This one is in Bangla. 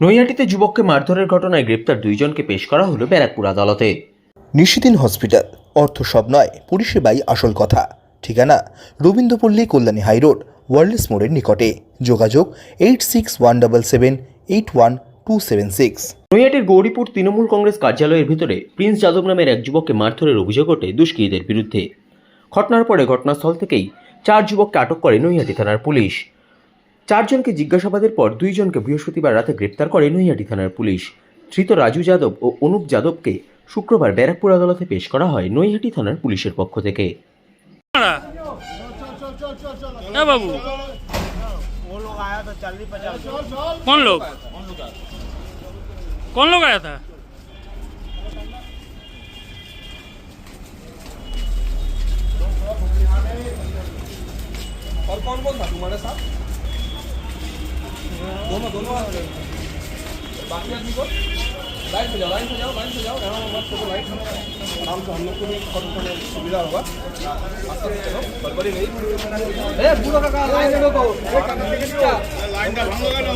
নৈহাটিতে যুবককে মারধরের ঘটনায় গ্রেপ্তার দুইজনকে পেশ করা হলো ব্যারাকপুর আদালতে। নিশিদিন হসপিটাল অর্থ সব নয় পরিষেবাই আসল কথা। ঠিকানা রবীন্দ্রপল্লী কল্যাণী হাইরোড ওয়ার্ল্ডস মোড়ের নিকটে। যোগাযোগ eight six one double seven eight one two seven six. নৈহাটির Gauripur Trinamool Congress কার্যালয়ের ভিতরে প্রিন্স যাদব নামের এক যুবককে মারধরের অভিযোগ ওঠে দুষ্কৃতীদের বিরুদ্ধে। ঘটনার পরে ঘটনাস্থল থেকেই চার যুবককে আটক করে নৈহাটি থানার পুলিশ। চারজনকে জিজ্ঞাসাবাদের পর দুইজনকে বৃহস্পতিবার রাতে গ্রেপ্তার করে নৈহাটি থানার পুলিশ ধৃত রাজু যাদব ও অনুপ যাদবকে শুক্রবার ব্যারাকপুর আদালতে পেশ করা হয় নৈহাটি থানার পুলিশের পক্ষ থেকে ए बाबू वो लोग आया था चालीस पचास कौन लोग कौन लोग आया था और कौन कौन था तुम्हारे साथ दोनों दोनों आदमी बाकी आदमी को लाइन से जाओ लाइन से जाओ लाइन से जाओ यहाँ मत करो लाइन आराम से हम लोग को भी फोटो उठाने में सुविधा होगा आस्ते से चलो गड़बड़ी नहीं ए पूरा का लाइन से लोगो लाइन का भांगो करो